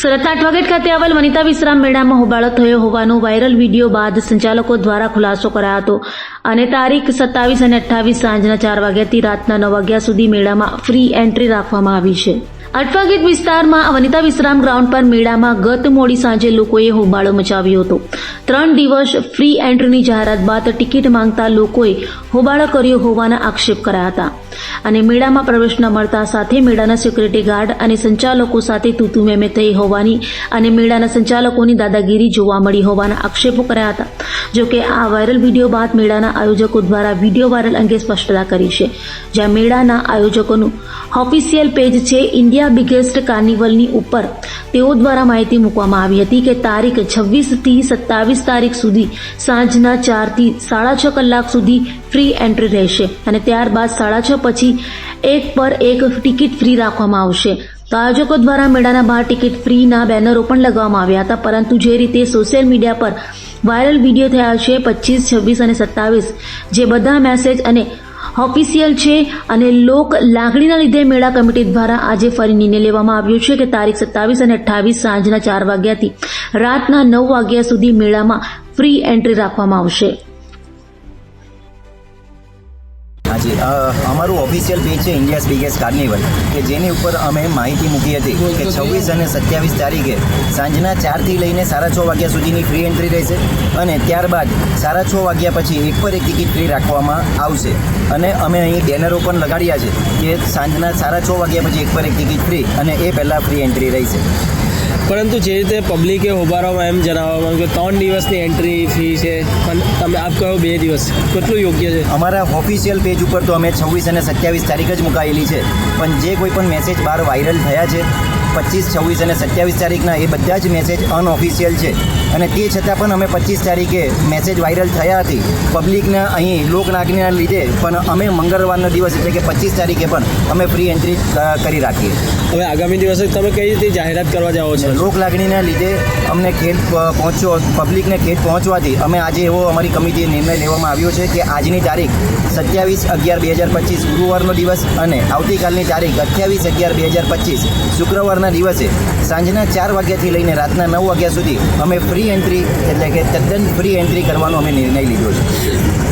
સુરતના અઠવાગેટ ખાતે આવેલ વનિતા વિશ્રામ મેળામાં હોબાળો થયો હોવાનો વાયરલ વીડિયો બાદ સંચાલકો દ્વારા ખુલાસો કરાયો હતો. અને તારીખ સત્તાવીસ અને અઠ્ઠાવીસ સાંજના ચાર વાગ્યાથી રાતના નવ વાગ્યા સુધી મેળામાં ફ્રી એન્ટ્રી રાખવામાં આવી છે. અટવાગેટ વિસ્તારમાં વનિતા વિશ્રામ ગ્રાઉન્ડ પર મેળામાં ગત મોડી સાંજે લોકોએ હોબાળો મચાવ્યો હતો. ત્રણ દિવસ ફ્રી એન્ટ્રીની જાહેરાત બાદ ટિકિટ માંગતા લોકોએ હોબાળો કર્યો હોવાના આક્ષેપ કરાયા હતા. અને મેળામાં પ્રવેશ ન મળતા સાથે મેળાના સિક્યુરિટી ગાર્ડ અને સંચાલકો સાથે તૂતુ મેમે થઈ હોવાની અને મેળાના સંચાલકોની દાદાગીરી જોવા મળી હોવાના આક્ષેપો કર્યા હતા. જોકે આ વાયરલ વીડિયો બાદ મેળાના આયોજકો દ્વારા વીડિયો વાયરલ અંગે સ્પષ્ટતા કરી છે. જ્યાં મેળાના આયોજકોનું ઓફિશિયલ પેજ છે ઇન્ડિયા બિગેસ્ટ કાર્નિવલની ઉપર. તેઓ દ્વારા માહિતી મૂકવામાં આવી હતી કે તારીખ છવ્વીસથી સત્તાવીસ તારીખ સુધી સાંજના ચારથી સાડા છ કલાક સુધી ફ્રી એન્ટ્રી રહેશે અને ત્યારબાદ સાડા છ પછી એક પર એક ટિકિટ ફ્રી રાખવામાં આવશે. તો આયોજકો દ્વારા મેળાના બહાર ટિકિટ ફ્રીના બેનરો પણ લગાવવામાં આવ્યા હતા, પરંતુ જે રીતે સોશિયલ મીડિયા પર વાયરલ વીડિયો થયા છે, પચીસ, છવ્વીસ અને સત્તાવીસ, જે બધા મેસેજ અને ઓફિશિયલ છે અને લોક લાગણીના લીધે મેળા કમિટી દ્વારા આજે ફરી નિર્ણય લેવામાં આવ્યો છે કે તારીખ સત્તાવીસ અને અઠ્ઠાવીસ સાંજના ચાર વાગ્યાથી રાતના નવ વાગ્યા સુધી મેળામાં ફ્રી એન્ટ્રી રાખવામાં આવશે. અ, અમારું ઓફિશિયલ પેજ છે ઇન્ડિયાઝ બિગેસ્ટ કાર્નિવલ કે જેની ઉપર અમે માહિતી મૂકી હતી કે છવ્વીસ અને સત્યાવીસ તારીખે સાંજના ચારથી લઈને સાડા છ વાગ્યા સુધીની ફ્રી એન્ટ્રી રહેશે અને ત્યારબાદ સાડા છ વાગ્યા પછી એક પર એક ટિકિટ ફ્રી રાખવામાં આવશે. અને અમે અહીં બેનરો પણ લગાડ્યા છે કે સાંજના સાડા છ વાગ્યા પછી એક પર એક ટિકિટ ફ્રી અને એ પહેલાં ફ્રી એન્ટ્રી રહેશે. પરંતુ જે રીતે પબ્લિકે હોબારામાં એમ જણાવવામાં આવ્યું કે ત્રણ દિવસની એન્ટ્રી ફી છે, પણ તમે આપ કહો બે દિવસ, કેટલું યોગ્ય છે? અમારા ઓફિશિયલ પેજ ઉપર તો અમે છવ્વીસ અને સત્યાવીસ તારીખ જ મુકાયેલી છે, પણ જે કોઈ પણ મેસેજ બહાર વાયરલ થયા છે, પચીસ, છવ્વીસ અને સત્યાવીસ તારીખના એ બધા જ મેસેજ અનઓફિશિયલ છે. અને તે છતાં પણ અમે પચીસ તારીખે મેસેજ વાયરલ થયા હતી. પબ્લિકના અહીં લોકલાગણીના લીધે પણ અમે મંગળવારનો દિવસ એટલે કે પચીસ તારીખે પણ અમે ફ્રી એન્ટ્રી કરી રાખીએ. હવે આગામી દિવસે તમે કઈ રીતે જાહેરાત કરવા જાઓ છો? લોકલાગણીના લીધે અમને ખેડ પહોંચ્યો પબ્લિકને ખેડ પહોંચવાથી અમે આજે એવો અમારી કમિટીએ નિર્ણય લેવામાં આવ્યો છે કે આજની તારીખ સત્યાવીસ અગિયાર બે હજાર પચીસ ગુરુવારનો દિવસ અને આવતીકાલની તારીખ અઠ્યાવીસ અગિયાર બે હજાર પચીસ શુક્રવારના દિવસે સાંજના ચાર વાગ્યાથી લઈને રાતના નવ વાગ્યા સુધી અમે ફ્રી એન્ટ્રી એટલે કે તદ્દન ફ્રી એન્ટ્રી કરવાનો અમે નિર્ણય લીધો છે.